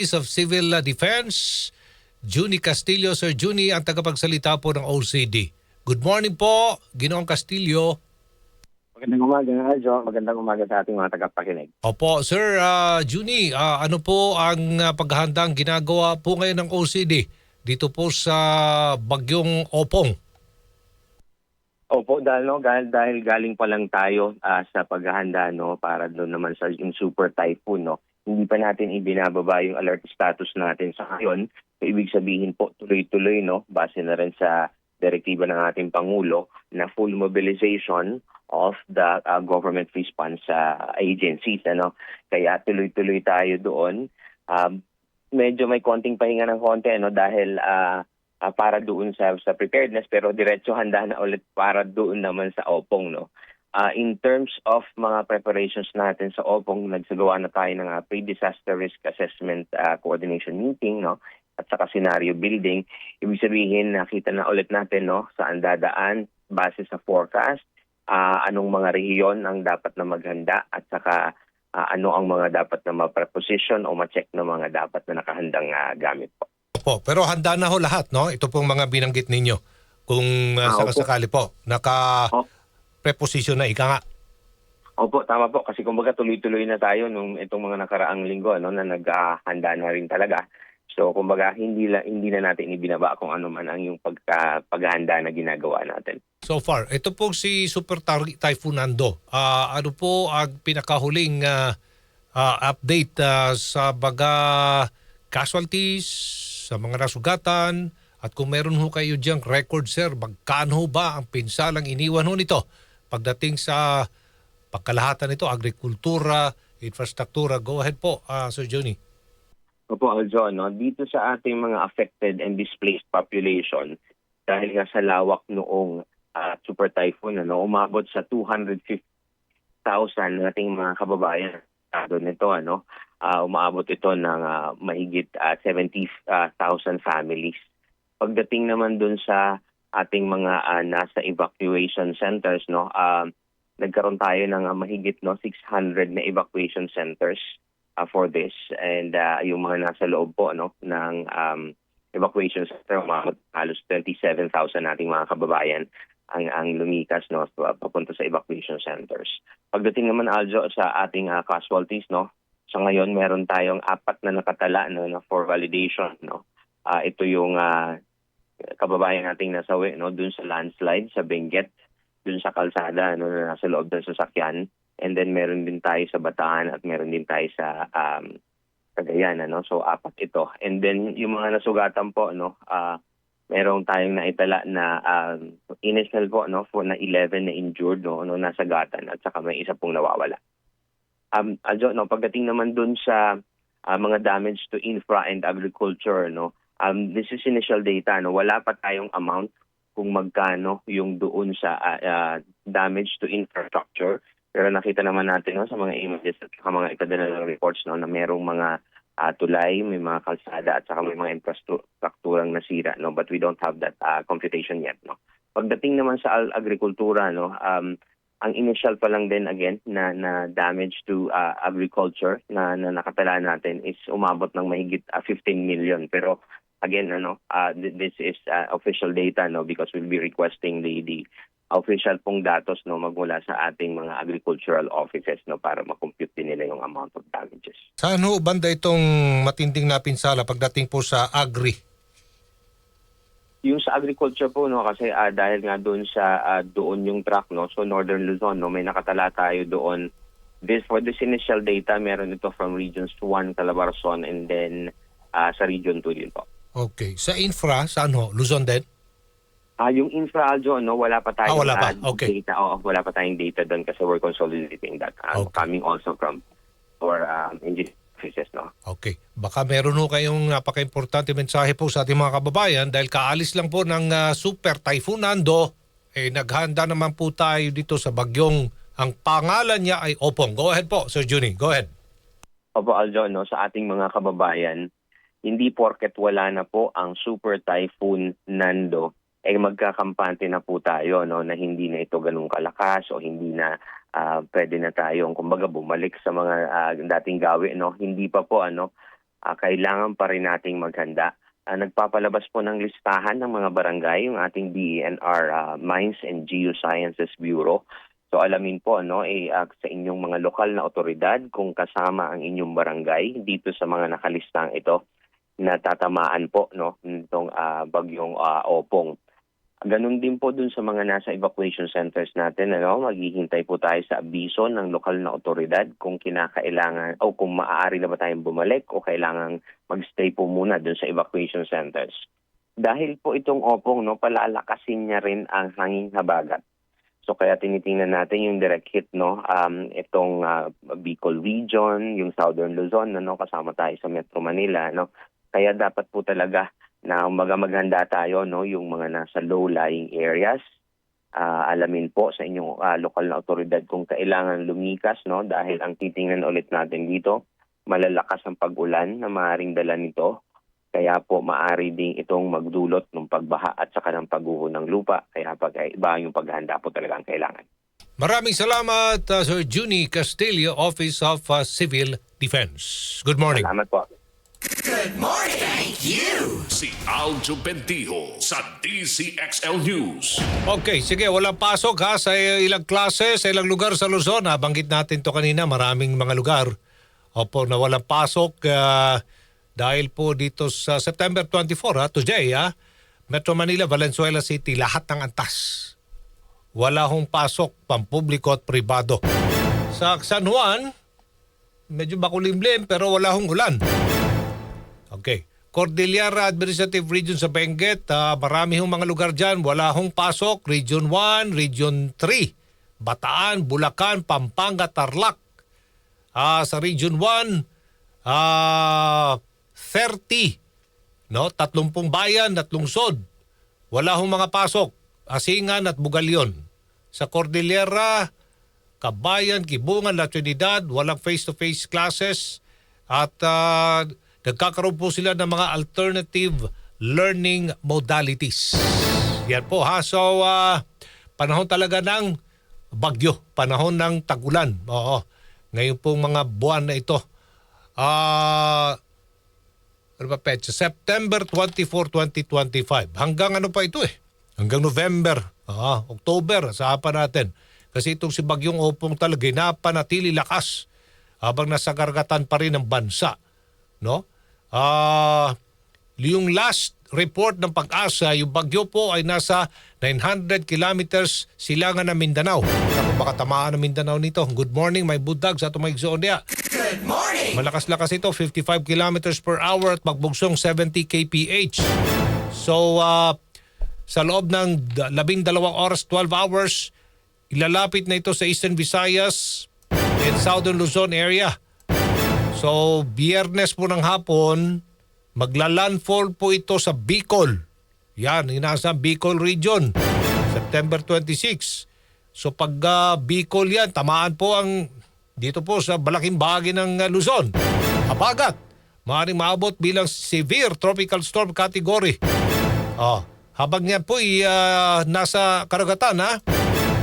of Civil uh, Defense, Juni Castillo. Sir Juni, ang tagapagsalita po ng OCD. Good morning po, Ginoong Castillo. Magandang umaga, Aljo. Magandang umaga sa ating mga tagapakinig. Opo, Sir uh, Juni, ah, ano po ang uh, paghahandang ginagawa po ngayon ng OCD dito po sa Bagyong Opong? Opo, dahil, no, dahil, dahil galing pa lang tayo ah, sa paghahanda no, para doon naman sa yung super typhoon. No, hindi pa natin ibinababa yung alert status natin sa ngayon. So, ibig sabihin po, tuloy-tuloy, no, base na rin sa direktiba ng ating Pangulo na full mobilization of the ah, government response sa agencies. Ano? Kaya tuloy-tuloy tayo doon. Um, medyo may konting pahinga ng konti ano, dahil ah, ah, para doon sa sa preparedness pero diretso handa na ulit para doon naman sa Opong no. Ah, in terms of mga preparations natin sa Opong, nagsagawa na tayo ng ah, pre-disaster risk assessment ah, coordination meeting no at saka scenario building. Ibig sabihin nakita na ulit natin no saan dadaan base sa forecast, ah, anong mga rehiyon ang dapat na maghanda at saka ah, ano ang mga dapat na ma-preposition o ma-check na mga dapat na nakahandang ah, gamit po. Opo, pero handa na ho lahat, no? Ito pong mga binanggit ninyo. Kung uh, Ah, sakasakali po, naka Opo. Preposition na ika nga. Opo, tama po. Kasi kumbaga tuloy-tuloy na tayo nung itong mga nakaraang linggo ano, na naghahanda na rin talaga. So kumbaga hindi la, hindi na natin ibinaba kung ano man ang yung pagka, paghahanda na ginagawa natin. So far, ito po si Super Typhoon Nando. Ah, ano po ang pinakahuling ah, ah, update ah, sa baga casualties, sa mga nasugatan, at kung meron ho kayo diyang record, sir, magkano ba ang pinsalang iniwan ho nito pagdating sa pagkalahatan nito, agrikultura, infrastruktura. Go ahead po, ah, Sir Johnny. Opo, Aljo, no? dito sa ating mga affected and displaced population, dahil nga sa lawak noong ah, super typhoon, ano, umabot sa 250,000 nating mga kababayan. Doon nito, ano, ah, umaabot ito ng ah, mahigit ah, 70,000 families. Pagdating naman doon sa ating mga ah, nasa evacuation centers, no, ah, nagkaroon tayo ng ah, mahigit no 600 na evacuation centers uh, for this and uh, yung mga nasa loob po no ng um, evacuation center umabot halos 27,000 nating mga kababayan ang ang lumikas no pa- papunta sa evacuation centers. Pagdating naman Aljo sa ating uh, casualties no sa ngayon meron tayong apat na nakatala no, na for validation no. Ah, ito yung uh, kababayan nating nasawi no? Dun sa landslide sa Benguet dun sa kalsada no? Na nasa loob ng sasakyan. And then meron din tayo sa Bataan at meron din tayo sa um, Cagayan ano? So apat ito. And then yung mga nasugatan po no? Ah merong tayong naitala na um, initial po no? For na 11 na injured no? No nasa gatan at saka may isa pong nawawala. Um Aljo no? Pagdating naman dun sa ah, mga damage to infra and agriculture no um this is initial data no wala pa tayong amount kung magkano yung doon sa ah, ah, damage to infrastructure pero nakita naman natin no, sa mga images at saka mga ikadala ng reports no, na merong mga ah, tulay, may mga kalsada at saka may mga infrastrukturang nasira. No? But we don't have that ah, computation yet. No? Pagdating naman sa agrikultura, no, um, ang initial pa lang din again na, na damage to ah, agriculture na, na nakatala natin is umabot ng mahigit ah, 15 million. Pero again, ano, th- this is ah, official data no, because we'll be requesting the, the official pong datos no magmula sa ating mga agricultural offices no para makompute din nila yung amount of damages. Saan ho banda itong matinding napinsala pagdating po sa agri? Yung sa agriculture po no kasi ah, dahil nga doon sa ah, doon yung track no so Northern Luzon no may nakatala tayo doon this for this initial data meron ito from regions 1 Calabarzon and then ah, sa region 2 din po. Okay. Sa infra, saan ho? Luzon din? Ah, yung infra Aljo, no, wala pa tayong Ah, wala pa. ah, Okay. data. Oo, wala pa tayong data doon kasi we're consolidating that. Ah, Okay. Coming also from our um, engineering offices, no. Okay. Baka meron ho kayong napaka-importante mensahe po sa ating mga kababayan dahil kaalis lang po ng ah, Super Typhoon Nando, eh, naghanda naman po tayo dito sa bagyong ang pangalan niya ay Opong. Go ahead po, Sir Juni. Go ahead. Opo, Aljo, no, sa ating mga kababayan, hindi porket wala na po ang Super Typhoon Nando, eh magkakampante na po tayo no na hindi na ito ganun kalakas o hindi na ah, pwede na tayong kumbaga bumalik sa mga ah, dating gawi no hindi pa po ano ah, kailangan pa rin nating maghanda. Ah, nagpapalabas po ng listahan ng mga barangay yung ating DENR ah, Mines and Geosciences Bureau. So alamin po no eh, ah, sa inyong mga lokal na otoridad kung kasama ang inyong barangay dito sa mga nakalistang ito na tatamaan po no nitong ah, bagyong ah, Opong. Ganun din po dun sa mga nasa evacuation centers natin, ano, maghihintay po tayo sa abiso ng lokal na otoridad kung kinakailangan o kung maaari na ba tayong bumalik o kailangan magstay po muna dun sa evacuation centers. Dahil po itong opong, no, palalakasin niya rin ang hanging habagat. So kaya tinitingnan natin yung direct hit no um itong ah, Bicol region, yung Southern Luzon ano kasama tayo sa Metro Manila no. Kaya dapat po talaga na umaga maghanda tayo no yung mga nasa low-lying areas. Ah, alamin po sa inyong ah, lokal na otoridad kung kailangan lumikas no dahil ang titingnan ulit natin dito malalakas ang pag-ulan na maaaring dala nito. Kaya po maari ding itong magdulot ng pagbaha at saka ng pagguho ng lupa. Kaya pag iba yung paghanda po talaga ang kailangan. Maraming salamat, uh, Sir Juni Castillo, Office of uh, Civil Defense. Good morning. Salamat po. Si Aljo Bendijo sa DCXL News. Okay, sige, walang pasok ha sa ilang klase, sa ilang lugar sa Luzon. Ha? Banggit natin to kanina, maraming mga lugar. Opo, na walang pasok ah, dahil po dito sa September 24, ha, today, ha, Metro Manila, Valenzuela City, lahat ng antas. Wala hong pasok, pampubliko at pribado. Sa San Juan, medyo makulimlim pero wala hong ulan. Okay. Cordillera Administrative Region sa Benguet, ah, marami hong mga lugar dyan, wala hong pasok. Region 1, Region 3, Bataan, Bulacan, Pampanga, Tarlac. Ah, sa Region 1, ah 30, no? 30 bayan at lungsod. Wala hong mga pasok. Asingan at Bugalyon. Sa Cordillera, Kabayan, Kibungan, La Trinidad, walang face-to-face classes at ah, nagkakaroon po sila ng mga alternative learning modalities. Yan po ha. So, ah, panahon talaga ng bagyo, panahon ng tagulan. Oo. Ngayon pong mga buwan na ito. Ah, ano ba petsa? September 24, 2025. Hanggang ano pa ito eh? Hanggang November, ah, October, sa pa natin. Kasi itong si Bagyong Opong talaga napanatili lakas habang nasa karagatan pa rin ng bansa. No? Ah, yung last report ng pag-asa, yung bagyo po ay nasa 900 kilometers silangan ng Mindanao. Ako baka tamaan ng Mindanao nito. Good morning, my budag sa tumay niya. Malakas-lakas ito, 55 kilometers per hour at magbugsong 70 kph. So, ah, sa loob ng da- labing dalawang oras, 12 hours, ilalapit na ito sa Eastern Visayas and Southern Luzon area. So, biyernes po ng hapon, magla-landfall po ito sa Bicol. Yan, inasa Bicol region. September 26. So pag ah, Bicol yan, tamaan po ang dito po sa balaking bahagi ng ah, Luzon. Habagat. Maaaring maabot bilang severe tropical storm category. Oh, habang yan po ay ah, nasa karagatan ha.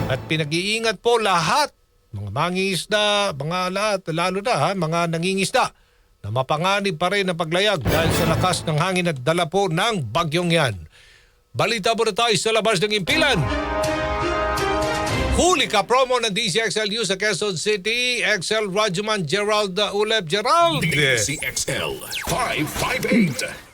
At pinag-iingat po lahat mga mangingisda, mga lahat, lalo na ha, mga nangingisda na mapanganib pa rin ang paglayag dahil sa lakas ng hangin at dala po ng bagyong yan. Balita muna tayo sa labas ng impilan. Huli ka promo ng DCXLU sa Quezon City, XL Rajuman Gerald Ulep Gerald. DCXL 558.